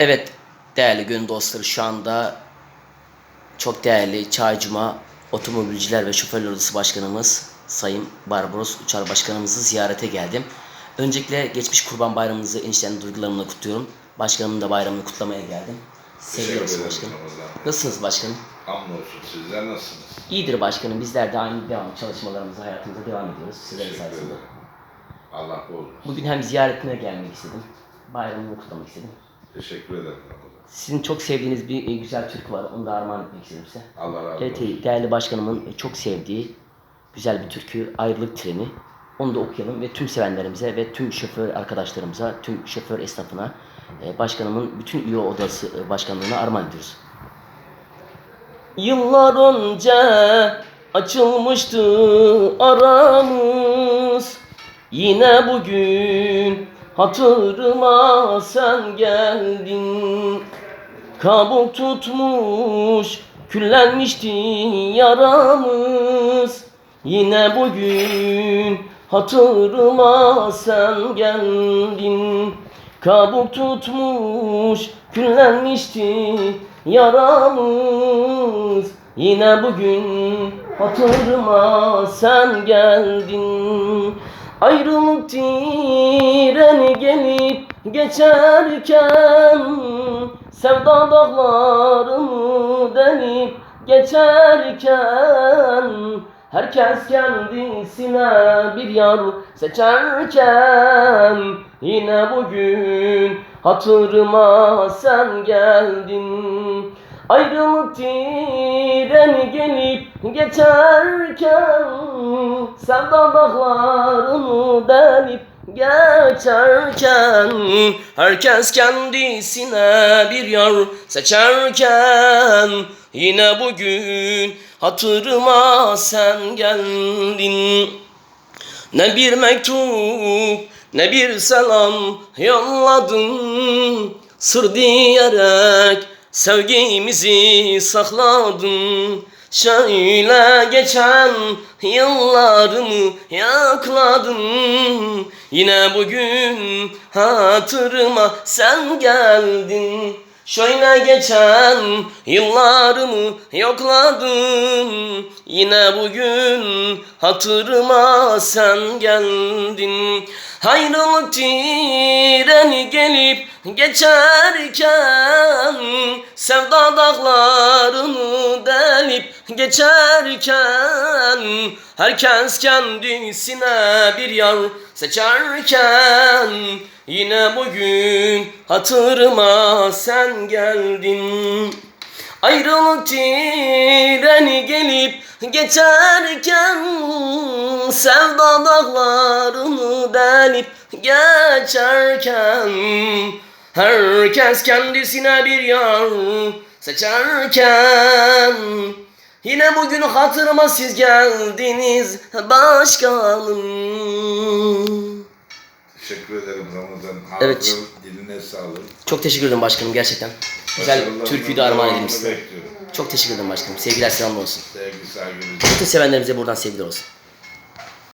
Evet değerli gün dostları şu anda çok değerli Çaycuma Otomobilciler ve Şoförler Odası Başkanımız Sayın Barbaros Uçar Başkanımızı ziyarete geldim. Öncelikle geçmiş Kurban Bayramınızı eniştenin duygularımla kutluyorum. Başkanımın da bayramını kutlamaya geldim. Seviyoruz başkanım. Ramazan. Nasılsınız başkanım? Hamdolsun sizler nasılsınız? İyidir başkanım. Bizler de aynı devam çalışmalarımıza hayatımıza devam ediyoruz. Sizlerin Teşekkür sayesinde. ederim. Allah bozmasın. Bugün hem ziyaretine gelmek istedim. Bayramını kutlamak istedim. Teşekkür ederim. Sizin çok sevdiğiniz bir e, güzel türkü var. Onu da armağan etmek istedim size. Allah razı Evet, olsun. değerli başkanımın çok sevdiği güzel bir türkü Ayrılık Treni. Onu da okuyalım ve tüm sevenlerimize ve tüm şoför arkadaşlarımıza, tüm şoför esnafına, e, başkanımın bütün üye odası e, başkanlığına armağan ediyoruz. Yıllar önce açılmıştı aramız Yine bugün hatırıma sen geldin Kabuk tutmuş, küllenmişti yaramız. Yine bugün hatırıma sen geldin. Kabuk tutmuş, küllenmişti yaramız. Yine bugün hatırıma sen geldin. Ayrılık treni gelip geçerken Sevda dağlarını delip geçerken Herkes kendisine bir yar seçerken Yine bugün hatırıma sen geldin. Ayrılık treni gelip geçerken Sevda dağlarını delip geçerken Herkes kendisine bir yar seçerken Yine bugün hatırıma sen geldin. Ne bir mektup ne bir selam yolladın Sır diyerek sevgimizi sakladın Şöyle geçen yıllarımı yakladın Yine bugün hatırıma sen geldin Şöyle geçen yıllarımı yokladın Yine bugün hatırıma sen geldin. Ayrılık treni gelip geçerken Sevda dağlarını delip geçerken Herkes kendisine bir yar seçerken Yine bugün hatırıma sen geldin. Ayrılık treni gelip geçerken Sevda dağlarını delip geçerken Herkes kendisine bir yar seçerken. Yine bugün hatırıma siz geldiniz başkanım Teşekkür ederim Ramazan. Evet. Diline sağlık. Çok teşekkür ederim başkanım gerçekten. Güzel türküyü de armağan bekliyorum. Çok teşekkür ederim başkanım. Sevgiler selamlar olsun. Sevgi saygı. Bütün sevenlerimize buradan sevgiler olsun.